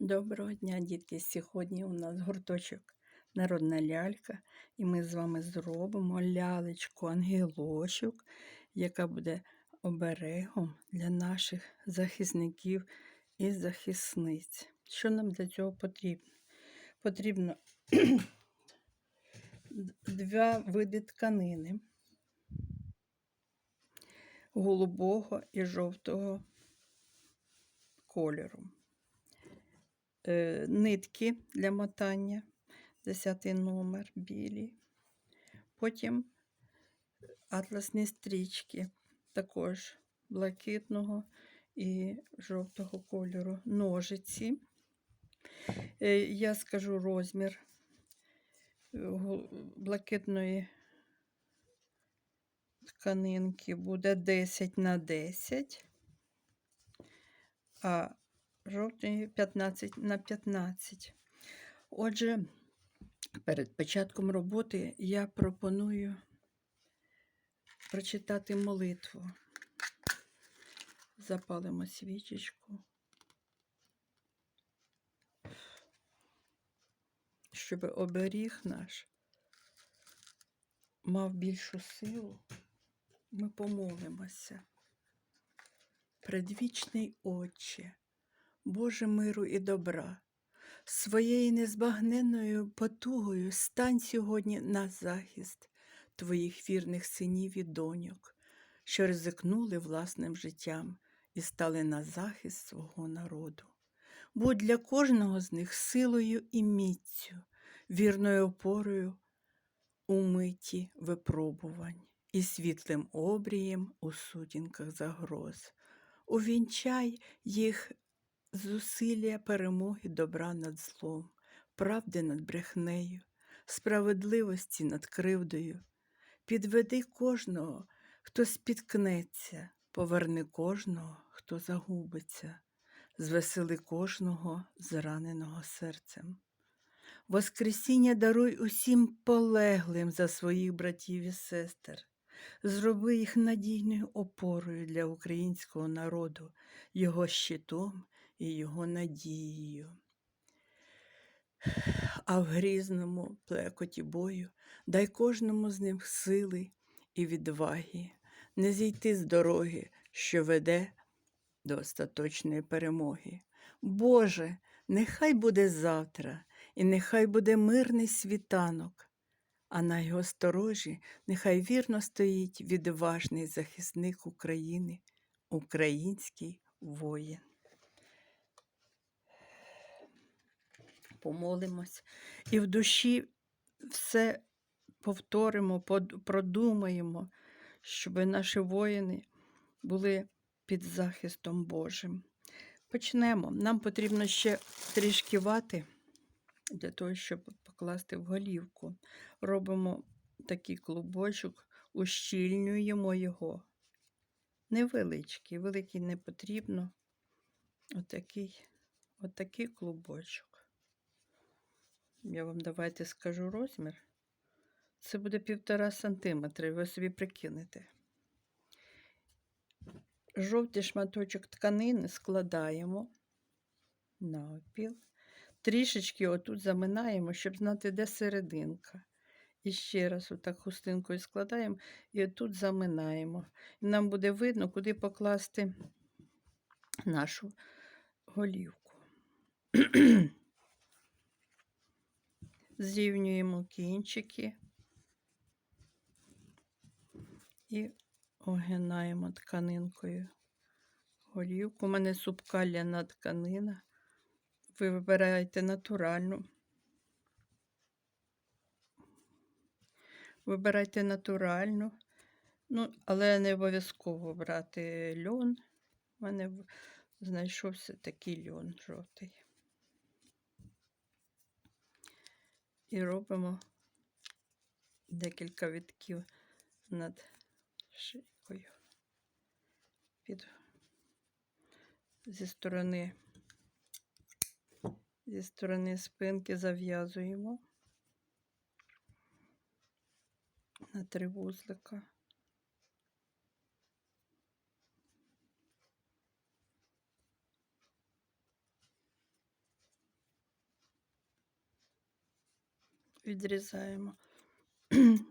Доброго дня, дітки! Сьогодні у нас гурточок Народна лялька, і ми з вами зробимо лялечку ангелочок, яка буде оберегом для наших захисників і захисниць. Що нам для цього потрібно? Потрібно два види тканини голубого і жовтого кольору е, нитки для мотання, 10 номер білі. Потім атласні стрічки, також блакитного і жовтого кольору, ножиці. Е, Я скажу розмір е, блакитної тканинки буде 10 на 10, а жовтої 15 на 15. Отже, перед початком роботи я пропоную прочитати молитву. Запалимо свічечку, щоб оберіг наш мав більшу силу. Ми помолимося. Предвічний Отче, Боже миру і добра, своєю незбагненною потугою стань сьогодні на захист Твоїх вірних синів і доньок, що ризикнули власним життям і стали на захист свого народу. Будь для кожного з них силою і міцю, вірною опорою у миті випробувань і світлим обрієм у сутінках загроз. Увінчай їх зусилля перемоги добра над злом, правди над брехнею, справедливості над кривдою. Підведи кожного, хто спіткнеться, поверни кожного, хто загубиться, звесели кожного зраненого серцем. Воскресіння даруй усім полеглим за своїх братів і сестер. Зроби їх надійною опорою для українського народу, його щитом і його надією. А в грізному плекоті бою дай кожному з них сили і відваги, не зійти з дороги, що веде до остаточної перемоги. Боже, нехай буде завтра, і нехай буде мирний світанок, а на його сторожі нехай вірно стоїть відважний захисник України, український воїн. Помолимось і в душі все повторимо, продумаємо, щоб наші воїни були під захистом Божим. Почнемо. Нам потрібно ще трішки вати для того, щоб покласти в голівку. Робимо такий клубочок, ущільнюємо його. Невеличкий, великий не потрібно. Отакий, отакий клубочок. Я вам давайте скажу розмір. Це буде півтора сантиметра, ви собі прикинете. Жовтий шматочок тканини складаємо навпіл. Трішечки отут заминаємо, щоб знати, де серединка. І ще раз отак хустинкою складаємо і отут заминаємо. І нам буде видно, куди покласти нашу голівку. Зрівнюємо кінчики і огинаємо тканинкою голівку. У мене субкаляна тканина. Ви вибираєте натуральну. Вибирайте натуральну, ну, але не обов'язково брати льон. У мене знайшовся такий льон жовтий. І робимо декілька вітків над шийкою. Під зі сторони, зі сторони спинки зав'язуємо на три вузлика. Відрізаємо.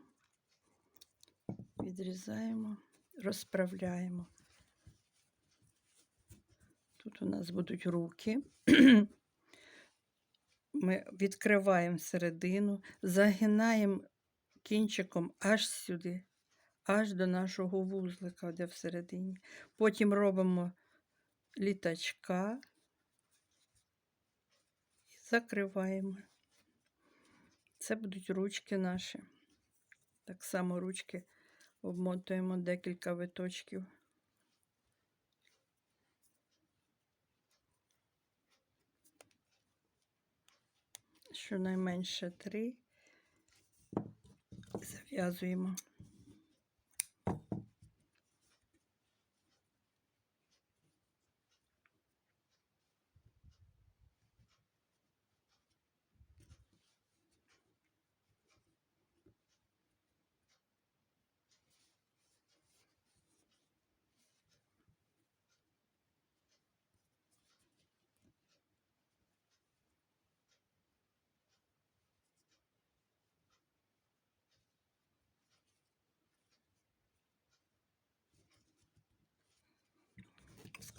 Відрізаємо, розправляємо. Тут у нас будуть руки. Ми відкриваємо середину, загинаємо кінчиком аж сюди, аж до нашого вузлика, де всередині. Потім робимо літачка і закриваємо. Це будуть ручки наші. Так само ручки обмотуємо декілька виточків. Щонайменше три. Зав'язуємо.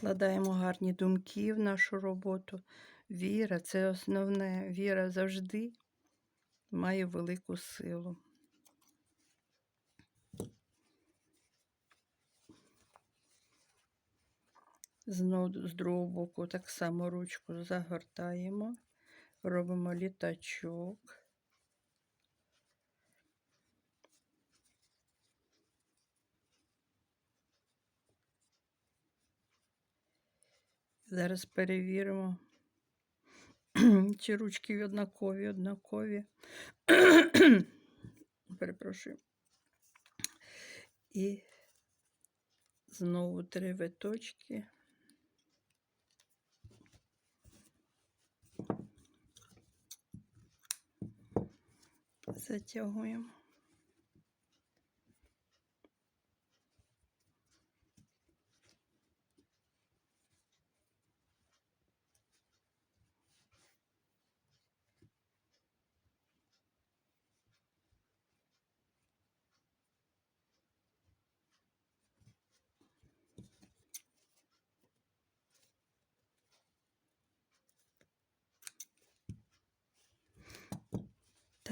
Складаємо гарні думки в нашу роботу. Віра це основне. Віра завжди має велику силу. Знову з другого боку так само ручку загортаємо, робимо літачок. Зараз перевіримо, чи ручки однакові, однакові. Перепрошую. І знову три виточки. Затягуємо.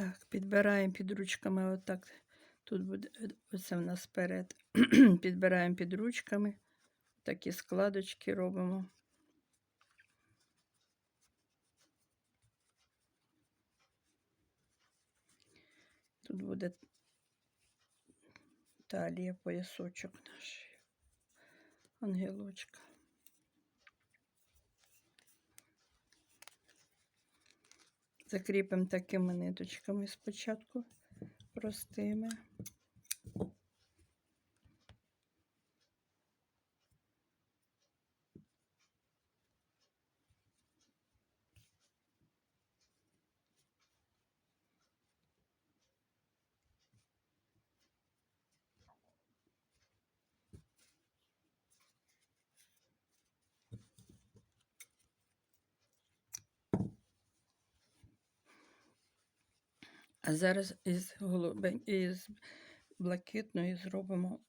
Так, підбираємо під ручками отак. Тут буде е, оце в нас вперед. підбираємо під ручками. Такі складочки робимо. Тут буде талія, поясочок наш. Ангелочка. Закріпимо такими ниточками спочатку простими. А зараз із голубень, із блакитної зробимо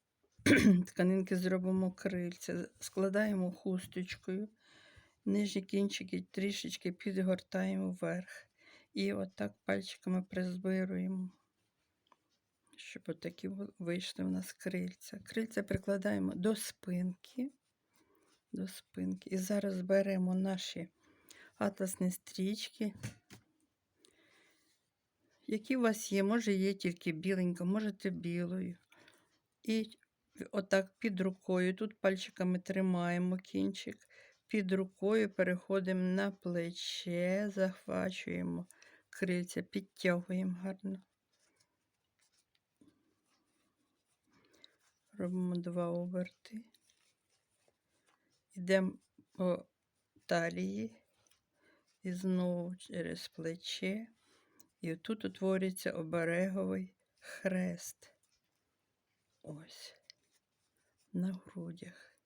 тканинки зробимо крильця, складаємо хусточкою, нижні кінчики трішечки підгортаємо вверх. І отак пальчиками призбируємо, щоб отакі вийшли у нас крильця. Крильця прикладаємо до спинки. До спинки. І зараз беремо наші атласні стрічки які у вас є, може є тільки біленька, можете білою. І отак під рукою, тут пальчиками тримаємо кінчик, під рукою переходимо на плече, захвачуємо крильця, підтягуємо гарно. Робимо два оберти. Йдемо по талії і знову через плече. І тут утворюється обереговий хрест. Ось, на грудях.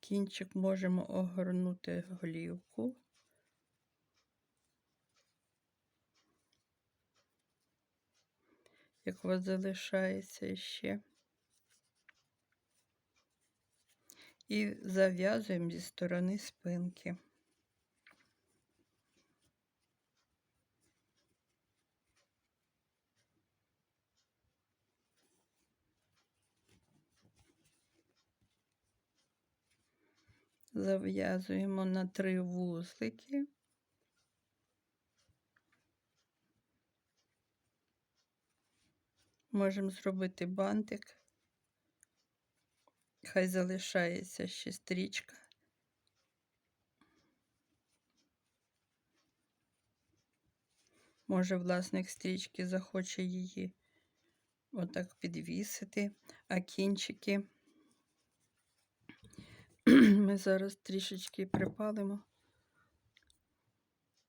Кінчик можемо огорнути голівку. Як вас залишається ще. І зав'язуємо зі сторони спинки. Зав'язуємо на три вузлики. Можемо зробити бантик. Хай залишається ще стрічка. Може, власник стрічки захоче її отак підвісити, а кінчики ми зараз трішечки припалимо,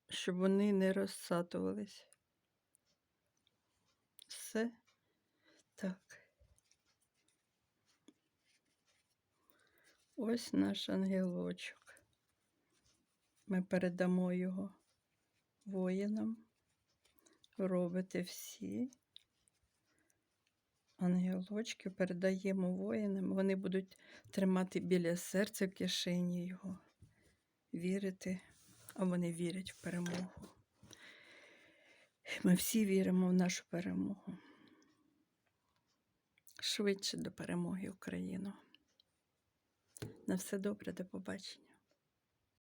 щоб вони не розсатувались. Все так. Ось наш ангелочок. Ми передамо його воїнам. Робите всі. Ангелочки передаємо воїнам. Вони будуть тримати біля серця в кишені його, вірити, а вони вірять в перемогу. Ми всі віримо в нашу перемогу. Швидше до перемоги Україну. На все добре, до побачення.